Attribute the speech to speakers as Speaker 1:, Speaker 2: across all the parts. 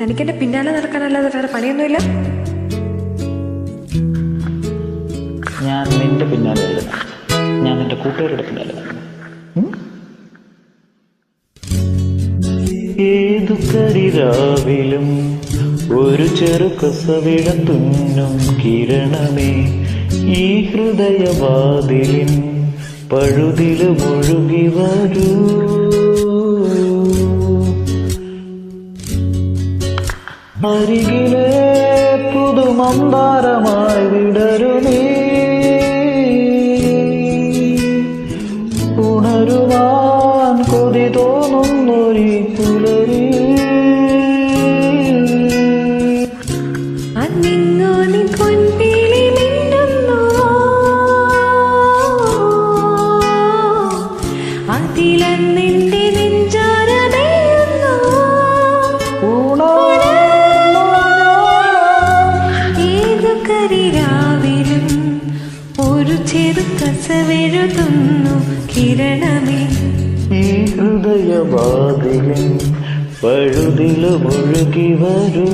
Speaker 1: എനിക്കെന്റെ പിന്നാലെ നടക്കാനല്ലാതെ വേറെ പണിയൊന്നുമില്ല?
Speaker 2: ഞാൻ നിന്റെ പിന്നാലെ അല്ല. ഞാൻ നിന്റെ കൂട്ടുകാരുടെ പിന്നാലെ ഏതു കരിരാവിലും ഒരു ചെറു കസവിട തുന്നും കിരണമേ ഈ ഹൃദയവാതിലിൻ പഴുതിൽ മുഴുകി വരൂ. അരികിലെ പുതുമന്താരമായി വിടരുമേ ഉണരുവാൻ കൊതി തോന്നുന്നൊരു
Speaker 1: അതിലെന്നിന്റെ ഏതു കരിരാവിലും ഒരു കിരണമേ.
Speaker 2: പഴുതിൽ മുഴുകി വരൂ.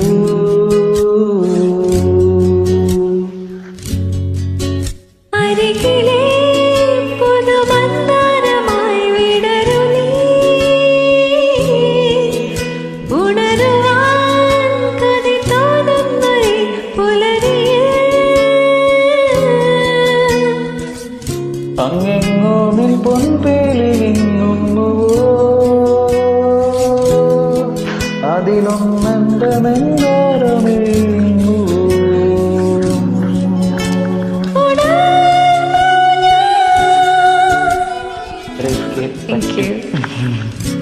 Speaker 2: അങ്ങെങ്ങോ നിൽ പൊൻപേലിങ്ങുന്നുവോ അതിലൊന്നെന്റെ നെഞ്ചോരമേങ്ങുവോ
Speaker 1: Thank you.